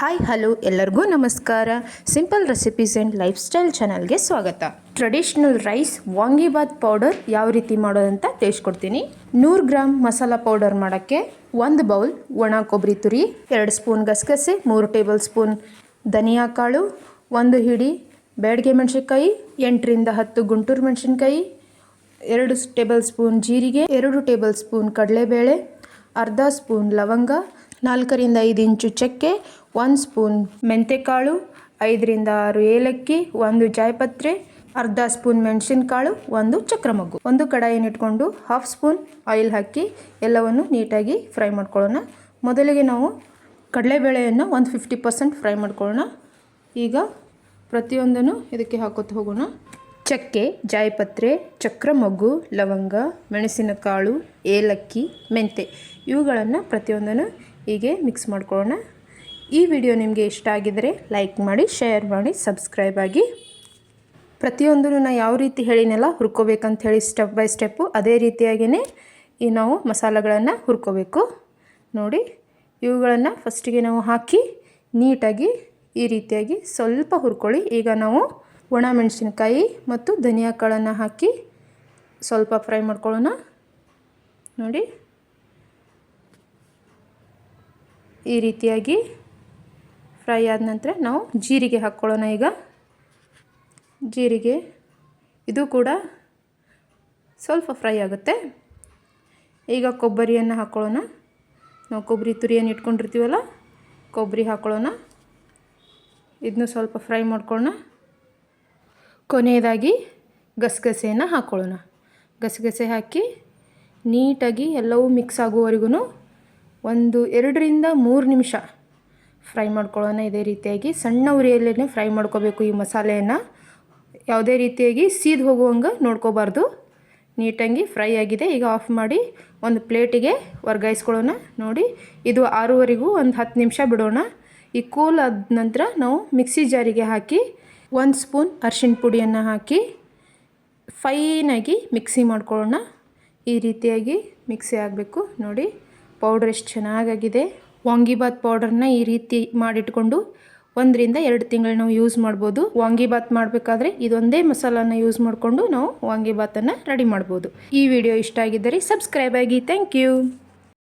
Hi, hello, ಎಲ್ಲರಿಗೂ ನಮಸ್ಕಾರ. Simple recipes and life style ಚಾನಲ್ಗೆ ಸ್ವಾಗತ. ಟ್ರೆಡಿಷ್ನಲ್ ರೈಸ್ ವಾಂಗಿಬಾತ್ ಪೌಡರ್ ಯಾವ ರೀತಿ ಮಾಡೋದಂತ ತಿಳಿಸ್ಕೊಡ್ತೀನಿ. ನೂರು ಗ್ರಾಮ್ ಮಸಾಲ ಪೌಡರ್ ಮಾಡೋಕ್ಕೆ ಒಂದು ಬೌಲ್ ಒಣ ಕೊಬ್ಬರಿ ತುರಿ, ಎರಡು ಸ್ಪೂನ್ ಗಸಗಸೆ, ಮೂರು ಟೇಬಲ್ ಸ್ಪೂನ್ ಧನಿಯಾ ಕಾಳು, ಒಂದು ಹಿಡಿ ಬೇಡಿಗೆ ಮೆಣಸಿನ್ಕಾಯಿ, ಎಂಟರಿಂದ ಹತ್ತು ಗುಂಟೂರು ಮೆಣಸಿನ್ಕಾಯಿ, ಎರಡು ಟೇಬಲ್ ಸ್ಪೂನ್ ಜೀರಿಗೆ, ಎರಡು ಟೇಬಲ್ ಸ್ಪೂನ್ ಕಡಲೆಬೇಳೆ, ಅರ್ಧ ಸ್ಪೂನ್ ಲವಂಗ ನಾಲ್ಕರಿಂದ ಐದು ಇಂಚು ಚಕ್ಕೆ, ಒಂದು ಸ್ಪೂನ್ ಮೆಂತೆಕಾಳು, ಐದರಿಂದ ಆರು ಏಲಕ್ಕಿ, ಒಂದು ಜಾಯಪತ್ರೆ, ಅರ್ಧ ಸ್ಪೂನ್ ಮೆಣಸಿನಕಾಳು, ಒಂದು ಚಕ್ರಮಗ್ಗು. ಒಂದು ಕಡಾಯಿನ ಇಟ್ಕೊಂಡು ಹಾಫ್ ಸ್ಪೂನ್ ಆಯಿಲ್ ಹಾಕಿ ಎಲ್ಲವನ್ನು ನೀಟಾಗಿ ಫ್ರೈ ಮಾಡ್ಕೊಳ್ಳೋಣ. ಮೊದಲಿಗೆ ನಾವು ಕಡಲೆಬೇಳೆಯನ್ನು ಒಂದು ಫಿಫ್ಟಿ ಪರ್ಸೆಂಟ್ ಫ್ರೈ ಮಾಡ್ಕೊಳ್ಳೋಣ. ಈಗ ಪ್ರತಿಯೊಂದನ್ನು ಇದಕ್ಕೆ ಹಾಕೋತ ಹೋಗೋಣ. ಚಕ್ಕೆ, ಜಾಯಪತ್ರೆ, ಚಕ್ರಮೊಗ್ಗು, ಲವಂಗ, ಮೆಣಸಿನಕಾಳು, ಏಲಕ್ಕಿ, ಮೆಂತೆ ಇವುಗಳನ್ನು ಪ್ರತಿಯೊಂದನ್ನು ಹೀಗೆ ಮಿಕ್ಸ್ ಮಾಡ್ಕೊಳ್ಳೋಣ. ಈ ವಿಡಿಯೋ ನಿಮಗೆ ಇಷ್ಟ ಆಗಿದರೆ ಲೈಕ್ ಮಾಡಿ ಶೇರ್ ಮಾಡಿ ಸಬ್ಸ್ಕ್ರೈಬ್ ಆಗಿ. ಪ್ರತಿಯೊಂದನ್ನು ನಾನು ಯಾವ ರೀತಿ ಹೇಳಿನೆಲ್ಲ ಹುರ್ಕೋಬೇಕಂತ ಹೇಳಿ ಸ್ಟೆಪ್ ಬೈ ಸ್ಟೆಪ್ಪು ಅದೇ ರೀತಿಯಾಗಿಯೇ ಈ ನಾವು ಮಸಾಲೆಗಳನ್ನು ಹುರ್ಕೋಬೇಕು. ನೋಡಿ, ಇವುಗಳನ್ನು ಫಸ್ಟಿಗೆ ನಾವು ಹಾಕಿ ನೀಟಾಗಿ ಈ ರೀತಿಯಾಗಿ ಸ್ವಲ್ಪ ಹುರ್ಕೊಳ್ಳಿ. ಈಗ ನಾವು ಒಣ ಮೆಣಸಿನಕಾಯಿ ಮತ್ತು ಧನಿಯಾ ಕಾಳನ್ನು ಹಾಕಿ ಸ್ವಲ್ಪ ಫ್ರೈ ಮಾಡ್ಕೊಳ್ಳೋಣ. ನೋಡಿ. ಈ ರೀತಿಯಾಗಿ ಫ್ರೈ ಆದ ನಂತರ ನಾವು ಜೀರಿಗೆ ಹಾಕ್ಕೊಳ್ಳೋಣ ಈಗ. ಜೀರಿಗೆ, ಇದು ಕೂಡ ಸ್ವಲ್ಪ ಫ್ರೈ ಆಗುತ್ತೆ. ಈಗ ಕೊಬ್ಬರಿಯನ್ನು ಹಾಕ್ಕೊಳ್ಳೋಣ. ನಾವು ಕೊಬ್ಬರಿ ತುರಿಯನ್ನು ಇಟ್ಕೊಂಡಿರ್ತೀವಲ್ಲ, ಕೊಬ್ಬರಿ ಹಾಕ್ಕೊಳ್ಳೋಣ. ಇದನ್ನು ಸ್ವಲ್ಪ ಫ್ರೈ ಮಾಡ್ಕೊಳ್ಳೋಣ. ಕೊನೆಯದಾಗಿ ಗಸಗಸೆಯನ್ನು ಹಾಕ್ಕೊಳ್ಳೋಣ. ಗಸಗಸೆ ಹಾಕಿ ನೀಟಾಗಿ ಎಲ್ಲವೂ ಮಿಕ್ಸ್ ಆಗುವವರೆಗೂ ಒಂದು ಎರಡರಿಂದ ಮೂರು ನಿಮಿಷ ಫ್ರೈ ಮಾಡ್ಕೊಳ್ಳೋಣ ಇದೇ ರೀತಿಯಾಗಿ. ಸಣ್ಣ ಉರಿಯಲ್ಲೇ ಫ್ರೈ ಮಾಡ್ಕೋಬೇಕು ಈ ಮಸಾಲೆಯನ್ನು. ಯಾವುದೇ ರೀತಿಯಾಗಿ ಸೀದ್ ಹೋಗುವಂಗೆ ನೋಡ್ಕೋಬಾರ್ದು. ನೀಟಾಗಿ ಫ್ರೈ ಆಗಿದೆ. ಈಗ ಆಫ್ ಮಾಡಿ ಒಂದು ಪ್ಲೇಟಿಗೆ ವರ್ಗಾಯಿಸ್ಕೊಳ್ಳೋಣ. ನೋಡಿ, ಇದು ಆರೂವರೆಗೂ ಒಂದು ಹತ್ತು ನಿಮಿಷ ಬಿಡೋಣ. ಈ ಕೂಲ್ ಆದ ನಂತರ ನಾವು ಮಿಕ್ಸಿ ಜಾರಿಗೆ ಹಾಕಿ ಒಂದು ಸ್ಪೂನ್ ಅರ್ಶಿಣ ಪುಡಿಯನ್ನು ಹಾಕಿ ಫೈನಾಗಿ ಮಿಕ್ಸಿ ಮಾಡ್ಕೊಳ್ಳೋಣ. ಈ ರೀತಿಯಾಗಿ ಮಿಕ್ಸಿ ಆಗಬೇಕು. ನೋಡಿ ಪೌಡ್ರ್ ಎಷ್ಟು ಚೆನ್ನಾಗಾಗಿದೆ? ವಾಂಗಿಬಾತ್ ಪೌಡರ್ನ ಈ ರೀತಿ ಮಾಡಿಟ್ಕೊಂಡು ಒಂದರಿಂದ ಎರಡು ತಿಂಗಳು ನಾವು ಯೂಸ್ ಮಾಡ್ಬೋದು. ವಾಂಗಿಬಾತ್ ಮಾಡಬೇಕಾದ್ರೆ ಇದೊಂದೇ ಮಸಾಲಾನ ಯೂಸ್ ಮಾಡಿಕೊಂಡು ನಾವು ವಾಂಗಿಬಾತನ್ನು ರೆಡಿ ಮಾಡ್ಬೋದು. ಈ ವಿಡಿಯೋ ಇಷ್ಟ ಆಗಿದ್ದರೆ ಸಬ್ಸ್ಕ್ರೈಬ್ ಆಗಿ. Thank you.